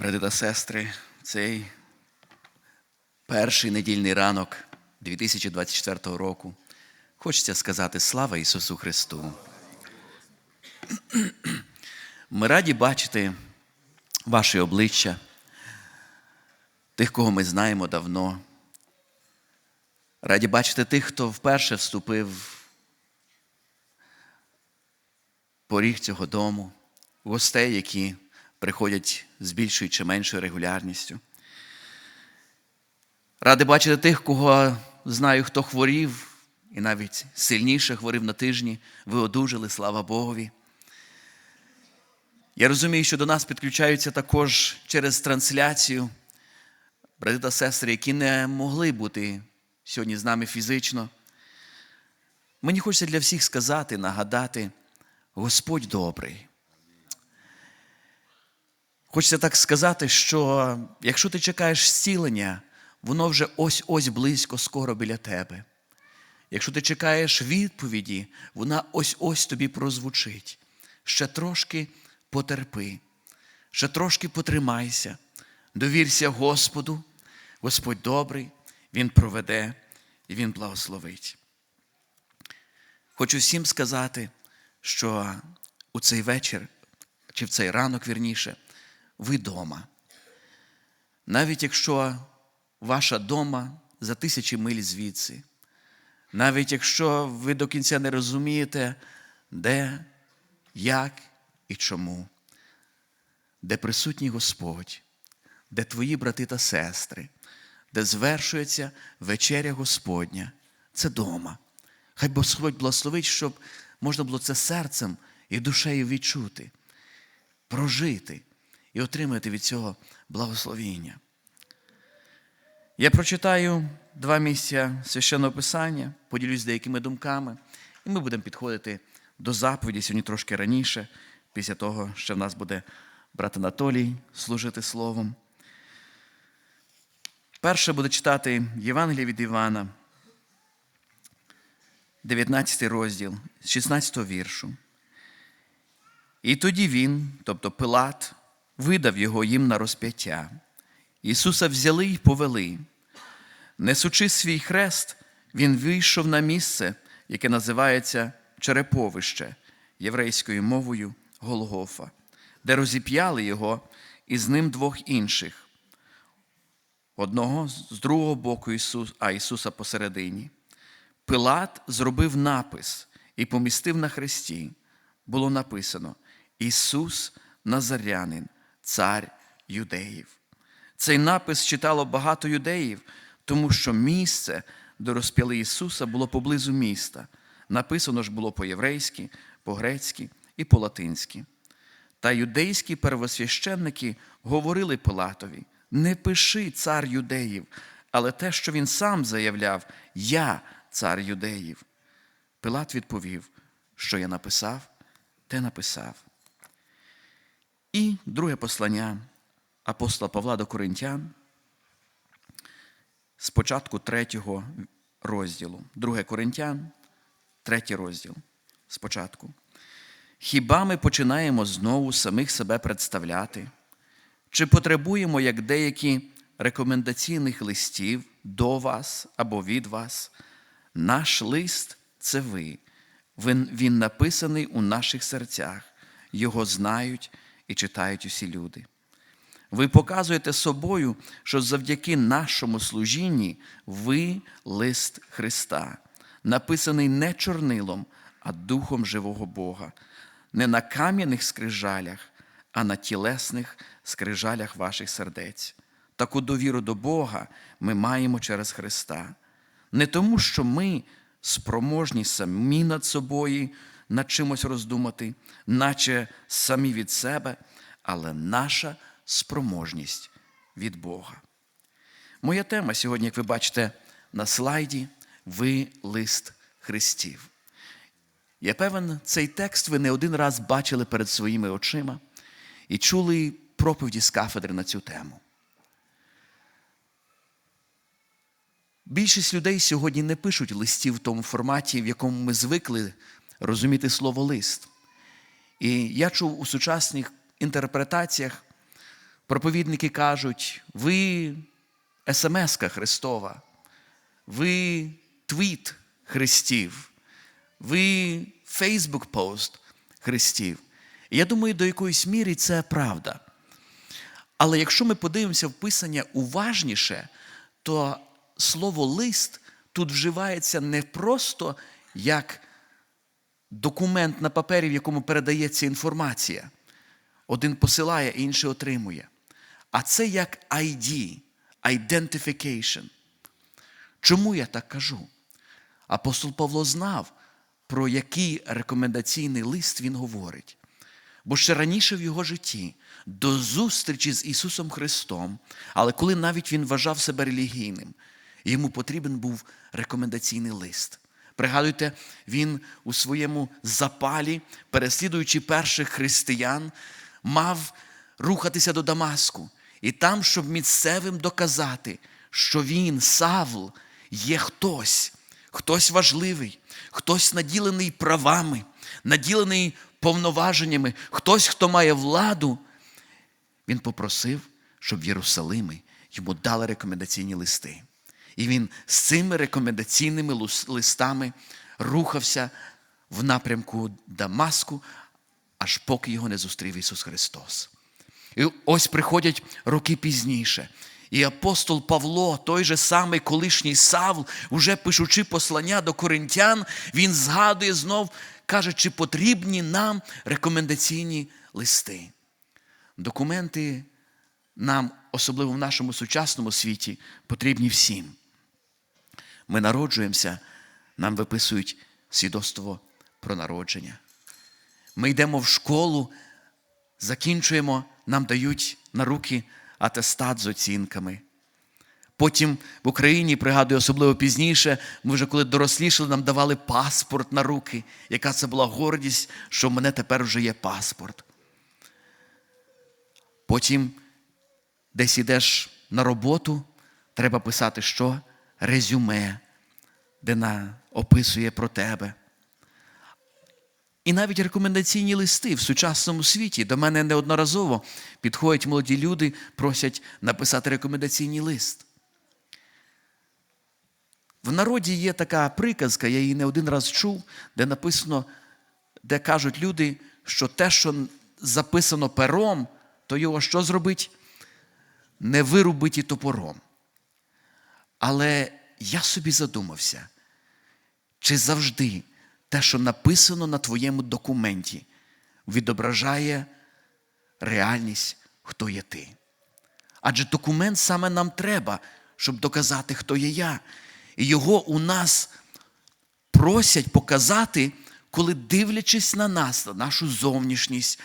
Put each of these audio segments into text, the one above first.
Брати та сестри, цей перший недільний ранок 2024 року хочеться сказати слава Ісусу Христу. Ми раді бачити ваші обличчя, тих, кого ми знаємо давно. Раді бачити тих, хто вперше вступив поріг цього дому, гостей, які приходять з більшою чи меншою регулярністю. Ради бачити тих, кого знаю, хто хворів, і навіть сильніше хворів на тижні, ви одужали, слава Богові. Я розумію, що до нас підключаються також через трансляцію брати та сестри, які не могли бути сьогодні з нами фізично. Мені хочеться для всіх сказати, нагадати, Господь добрий. Хочеться так сказати, що якщо ти чекаєш зцілення, воно вже ось-ось близько, скоро біля тебе. Якщо ти чекаєш відповіді, вона ось-ось тобі прозвучить. Ще трошки потерпи, ще трошки потримайся, довірся Господу, Господь добрий, Він проведе і Він благословить. Хочу всім сказати, що у цей вечір, чи в цей ранок вірніше, ви дома. Навіть якщо ваша дома за тисячі миль звідси, навіть якщо ви до кінця не розумієте, де, як і чому, де присутній Господь, де твої брати та сестри, де звершується вечеря Господня, це дома. Хай Господь благословить, щоб можна було це серцем і душею відчути, прожити і отримати від цього благословіння. Я прочитаю два місця священного писання, поділюсь деякими думками, і ми будемо підходити до заповіді сьогодні трошки раніше, після того, що в нас буде брат Анатолій служити словом. Перше буде читати Євангеліє від Івана, 19 розділ, з 16 віршу. І тоді він, тобто Пилат, видав його їм на розп'яття. Ісуса взяли й повели. Несучи свій хрест, він вийшов на місце, яке називається Череповище єврейською мовою Голгофа, де розіп'яли його і з ним двох інших. Одного з другого боку Ісус, а Ісуса посередині. Пилат зробив напис і помістив на хресті. Було написано: Ісус Назарянин, цар юдеїв. Цей напис читало багато юдеїв, тому що місце, де розп'яли Ісуса, було поблизу міста. Написано ж було по-єврейськи, по-грецьки і по-латинськи. Та юдейські первосвященники говорили Пилатові: не пиши цар юдеїв, але те, що він сам заявляв, я цар юдеїв. Пилат відповів, що я написав, те написав. І друге послання апостола Павла до Коринтян, з початку третього розділу. Друге Коринтян, третій розділ. Спочатку. Хіба ми починаємо знову самих себе представляти? Чи потребуємо, як деякі рекомендаційних листів до вас або від вас? Наш лист це ви. Він, він написаний у наших серцях, його знають і читають усі люди. Ви показуєте собою, що завдяки нашому служінні ви лист Христа, написаний не чорнилом, а духом живого Бога, не на кам'яних скрижалях, а на тілесних скрижалях ваших сердець. Таку довіру до Бога ми маємо через Христа. Не тому, що ми спроможні самі над собою над чимось роздумати, наче самі від себе, але наша спроможність від Бога. Моя тема сьогодні, як ви бачите на слайді, ви лист Христів. Я певен, цей текст ви не один раз бачили перед своїми очима і чули проповіді з кафедри на цю тему. Більшість людей сьогодні не пишуть листів в тому форматі, в якому ми звикли розуміти слово лист. І я чув у сучасних інтерпретаціях проповідники кажуть, ви смс-ка Христова, ви твіт Христів, ви Фейсбук пост Христів. І я думаю, до якоїсь міри це правда. Але якщо ми подивимося в Писання уважніше, то слово лист тут вживається не просто як документ на папері, в якому передається інформація. Один посилає, інший отримує. А це як ID, identification. Чому я так кажу? Апостол Павло знав, про який рекомендаційний лист він говорить. Бо ще раніше в його житті, до зустрічі з Ісусом Христом, але коли навіть він вважав себе релігійним, йому потрібен був рекомендаційний лист. Пригадуйте, він у своєму запалі, переслідуючи перших християн, мав рухатися до Дамаску. І там, щоб місцевим доказати, що він, Савл, є хтось, хтось важливий, хтось наділений правами, наділений повноваженнями, хтось, хто має владу, він попросив, щоб в Єрусалимі йому дали рекомендаційні листи. І він з цими рекомендаційними листами рухався в напрямку Дамаску, аж поки його не зустрів Ісус Христос. І ось приходять роки пізніше. І апостол Павло, той же самий колишній Савл, уже пишучи послання до коринтян, він згадує знов, каже, чи потрібні нам рекомендаційні листи. Документи нам, особливо в нашому сучасному світі, потрібні всім. Ми народжуємося, нам виписують свідоцтво про народження. Ми йдемо в школу, закінчуємо, нам дають на руки атестат з оцінками. Потім в Україні, пригадую, особливо пізніше, ми вже коли дорослішали, нам давали паспорт на руки. Яка це була гордість, що в мене тепер вже є паспорт. Потім десь йдеш на роботу, треба писати що? Резюме, де на, описує про тебе. І навіть рекомендаційні листи в сучасному світі до мене неодноразово підходять молоді люди, просять написати рекомендаційний лист. В народі є така приказка, я її не один раз чув, де написано, де кажуть люди, що те, що записано пером, то його що зробить? Не вирубить і топором. Але я собі задумався, чи завжди те, що написано на твоєму документі, відображає реальність, хто є ти. Адже документ саме нам треба, щоб доказати, хто є я. І його у нас просять показати, коли дивлячись на нас, на нашу зовнішність,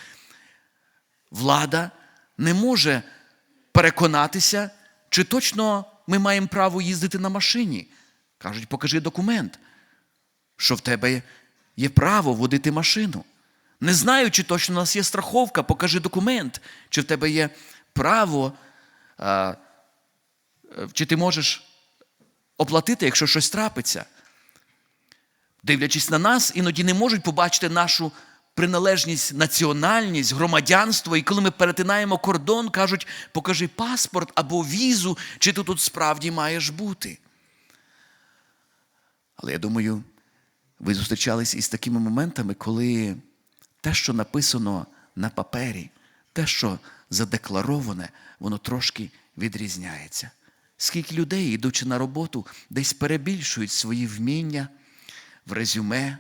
влада не може переконатися, чи точно ми маємо право їздити на машині. Кажуть, покажи документ, що в тебе є право водити машину. Не знаю, чи точно у нас є страховка, покажи документ, чи в тебе є право, а, чи ти можеш оплатити, якщо щось трапиться. Дивлячись на нас, іноді не можуть побачити нашу приналежність, національність, громадянство. І коли ми перетинаємо кордон, кажуть, покажи паспорт або візу, чи ти тут справді маєш бути. Але я думаю, ви зустрічались із такими моментами, коли те, що написано на папері, те, що задеклароване, воно трошки відрізняється. Скільки людей, йдучи на роботу, десь перебільшують свої вміння в резюме.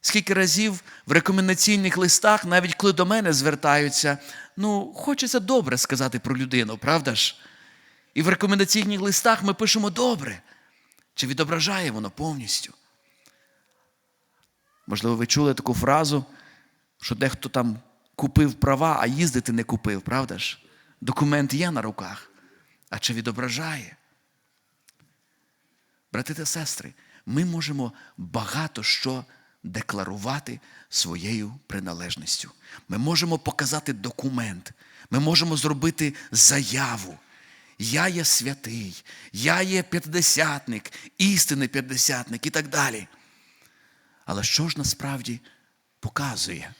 Скільки разів в рекомендаційних листах, навіть коли до мене звертаються, ну, хочеться добре сказати про людину, правда ж? І в рекомендаційних листах ми пишемо добре. Чи відображає воно повністю? Можливо, ви чули таку фразу, що дехто там купив права, а їздити не купив, правда ж? Документ є на руках. А чи відображає? Брати та сестри, ми можемо багато що декларувати своєю приналежністю. Ми можемо показати документ, ми можемо зробити заяву. Я є святий, я є п'ятдесятник, істинний п'ятдесятник і так далі. Але що ж насправді показує,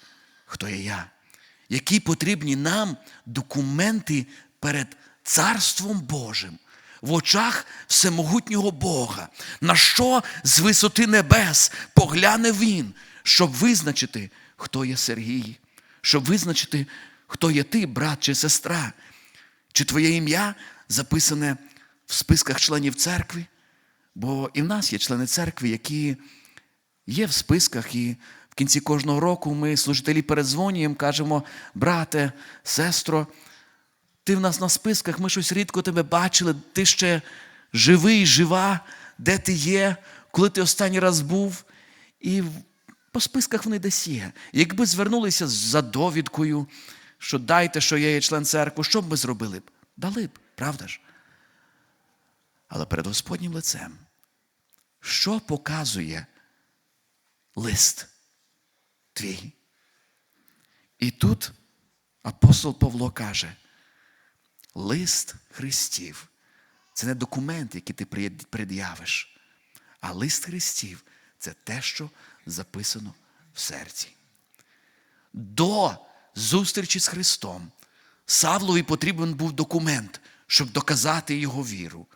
хто є я? які потрібні нам документи перед Царством Божим, в очах всемогутнього Бога, на що з висоти небес погляне Він, щоб визначити, хто є Сергій, щоб визначити, хто є ти, брат чи сестра, чи твоє ім'я записане в списках членів церкви. Бо і в нас є члени церкви, які є в списках, і в кінці кожного року ми, служителі, передзвонюємо, кажемо, брате, сестро, ти в нас на списках, ми щось рідко тебе бачили, ти ще живий, жива, де ти є, коли ти останній раз був. І по списках вони десь є. Якби звернулися за довідкою, що дайте, що я є член церкви, що б ми зробили б? Дали б, правда ж? Але перед Господнім лицем, що показує лист твій? І тут апостол Павло каже: лист Христів це не документ, який ти пред'явиш, а лист Христів це те, що записано в серці. До зустрічі з Христом Савлові потрібен був документ, щоб доказати його віру.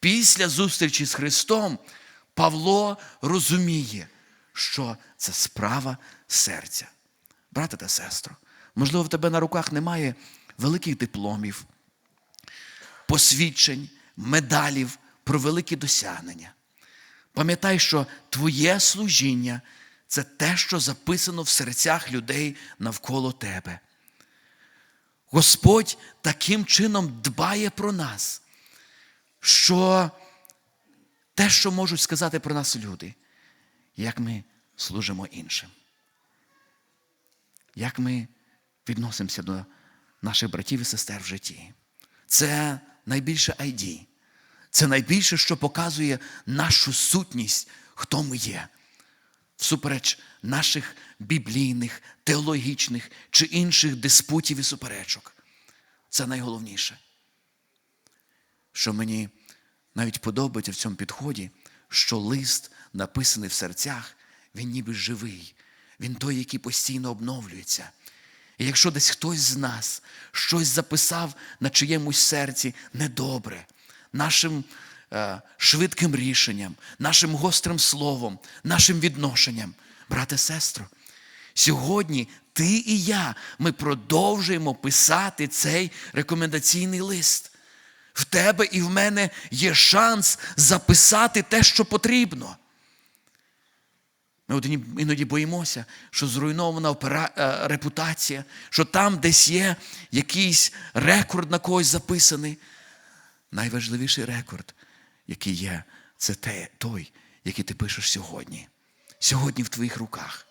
Після зустрічі з Христом Павло розуміє, що це справа серця. Брате та сестро, можливо, в тебе на руках немає великих дипломів, посвідчень, медалів про великі досягнення. Пам'ятай, що твоє служіння це те, що записано в серцях людей навколо тебе. Господь таким чином дбає про нас, що те, що можуть сказати про нас люди, як ми служимо іншим, як ми відносимося до наших братів і сестер в житті. Це найбільше ID. Це найбільше, що показує нашу сутність, хто ми є. Всупереч наших біблійних, теологічних чи інших диспутів і суперечок. Це найголовніше. Що мені навіть подобається в цьому підході, що лист, написаний в серцях, він ніби живий, він той, який постійно обновлюється. І якщо десь хтось з нас щось записав на чиємусь серці недобре, нашим е, швидким рішенням, нашим гострим словом, нашим відношенням, брате, сестро, сьогодні ти і я ми продовжуємо писати цей рекомендаційний лист. В тебе і в мене є шанс записати те, що потрібно. Ми іноді боїмося, що зруйнована е, репутація, що там десь є якийсь рекорд на когось записаний. Найважливіший рекорд, який є, це те, той, який ти пишеш сьогодні. Сьогодні в твоїх руках.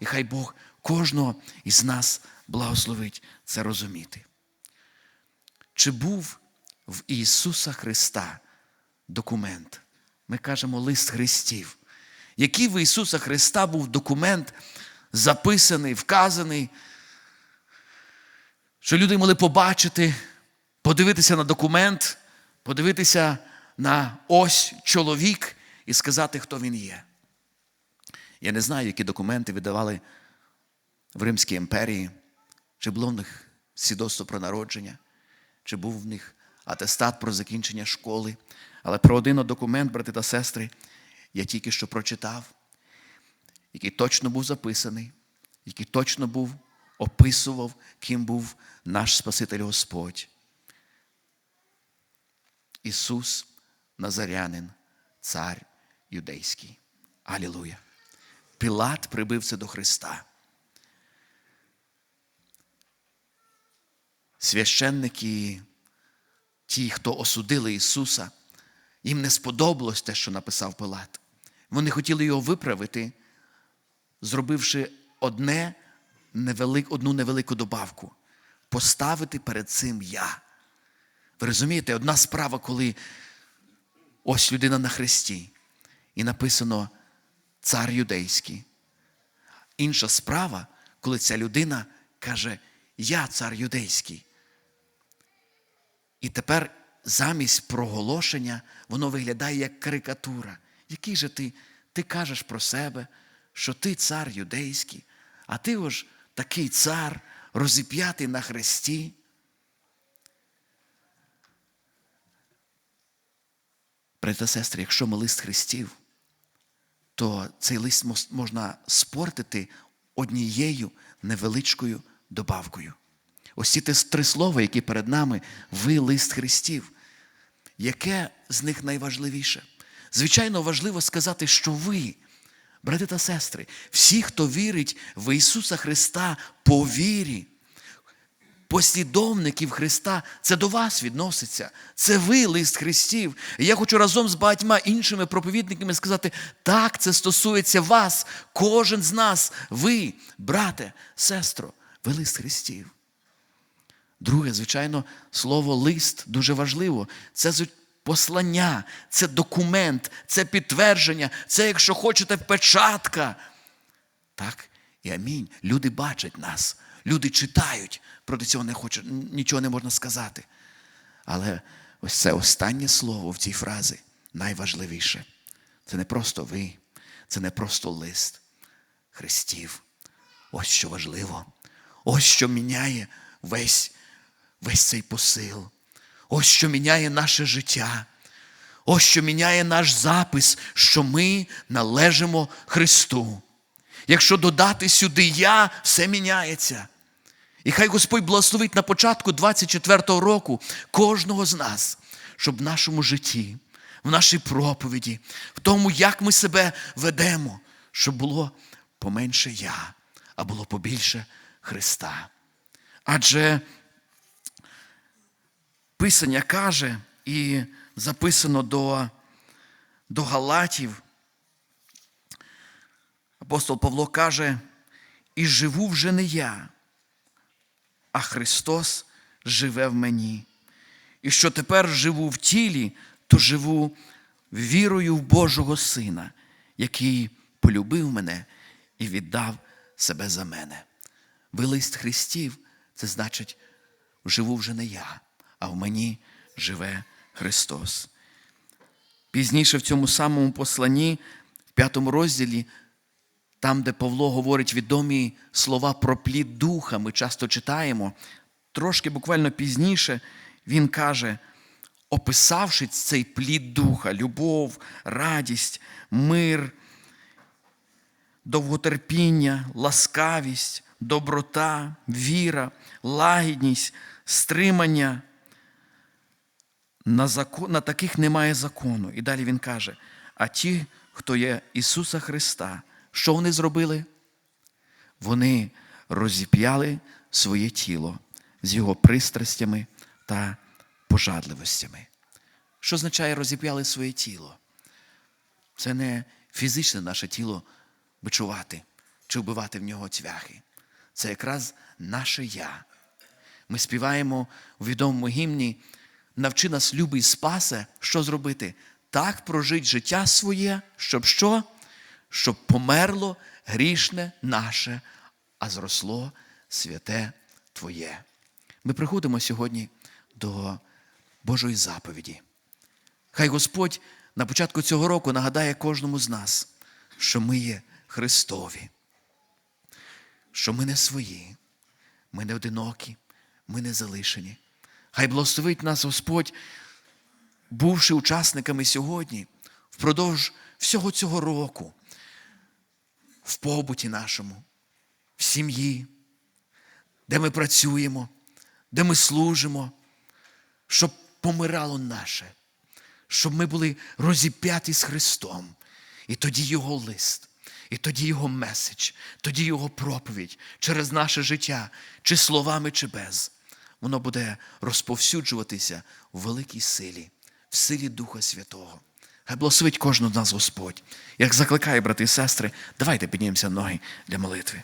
І хай Бог кожного із нас благословить це розуміти. Чи був в Ісуса Христа документ? Ми кажемо лист Христів. Який в Ісуса Христа був документ, записаний, вказаний, що люди могли побачити, подивитися на документ, подивитися на ось чоловік і сказати, хто він є. Я не знаю, які документи видавали в Римській імперії, чи було в них свідоцтво про народження, чи був в них атестат про закінчення школи. Але про один документ, брати та сестри, я тільки що прочитав, який точно був записаний, який точно був описував, ким був наш Спаситель Господь. Ісус Назарянин, цар юдейський. Алілуя. Пілат прибив це до Христа. Священники, ті, хто осудили Ісуса, їм не сподобалось те, що написав Пилат. Вони хотіли його виправити, зробивши одне невелик, одну невелику добавку поставити перед цим я. Ви розумієте, одна справа, коли ось людина на хресті, і написано цар юдейський. Інша справа, коли ця людина каже, я цар юдейський. І тепер замість проголошення воно виглядає як карикатура. Який же ти? Ти кажеш про себе, що ти цар юдейський, а ти ось такий цар розіп'ятий на хресті. Та сестри, якщо ми лист Христів, то цей лист можна спортити однією невеличкою добавкою. Ось ці три слова, які перед нами, ви лист Христів. Яке з них найважливіше? Звичайно, важливо сказати, що ви, брати та сестри, всі, хто вірить в Ісуса Христа по вірі, послідовників Христа, це до вас відноситься. Це ви, лист Христів. І я хочу разом з багатьма іншими проповідниками сказати: так, це стосується вас, кожен з нас, ви, брате, сестро, ви лист Христів. Друге, звичайно, слово лист дуже важливо. Це послання, це документ, це підтвердження, це, якщо хочете, печатка. Так, і амінь. Люди бачать нас, люди читають, проти цього не хоче, нічого не можна сказати. Але ось це останнє слово в цій фразі найважливіше. Це не просто ви, це не просто лист Христів. Ось що важливо. Ось що міняє весь, весь цей посил. Ось що міняє наше життя. Ось що міняє наш запис, що ми належимо Христу. Якщо додати сюди я, все міняється. І хай Господь благословить на початку 24-го року кожного з нас, щоб в нашому житті, в нашій проповіді, в тому, як ми себе ведемо, щоб було поменше я, а було побільше Христа. Адже Писання каже, і записано до, до Галатів, апостол Павло каже, і живу вже не я, а Христос живе в мені. І що тепер живу в тілі, то живу вірою в Божого Сина, який полюбив мене і віддав себе за мене. Ви лист Христів, це значить, живу вже не я, а в мені живе Христос. Пізніше в цьому самому посланні, в п'ятому розділі, там, де Павло говорить відомі слова про плід духа, ми часто читаємо. Трошки буквально пізніше він каже, описавши цей плід духа, любов, радість, мир, довготерпіння, ласкавість, доброта, віра, лагідність, стримання. На, закон, на таких немає закону. І далі він каже: а ті, хто є Ісуса Христа, що вони зробили? Вони розіп'яли своє тіло з його пристрастями та пожадливостями. Що означає розіп'яли своє тіло? Це не фізичне наше тіло бичувати чи вбивати в нього цвяхи. Це якраз наше я. Ми співаємо у відомому гімні навчи нас, любий спасе, що зробити? Так прожить життя своє, щоб що? Щоб померло грішне наше, а зросло святе Твоє. Ми приходимо сьогодні до Божої заповіді. Хай Господь на початку цього року нагадає кожному з нас, що ми є Христові, що ми не свої, ми не одинокі, ми не залишені. Хай благословить нас Господь, бувши учасниками сьогодні, впродовж всього цього року, в побуті нашому, в сім'ї, де ми працюємо, де ми служимо, щоб помирало наше, щоб ми були розіп'яті з Христом. І тоді Його лист, і тоді Його меседж, тоді Його проповідь через наше життя, чи словами, чи без, воно буде розповсюджуватися в великій силі, в силі Духа Святого. Хай благословить кожного з нас Господь. Як закликає, брати і сестри, давайте піднімемося ноги для молитви.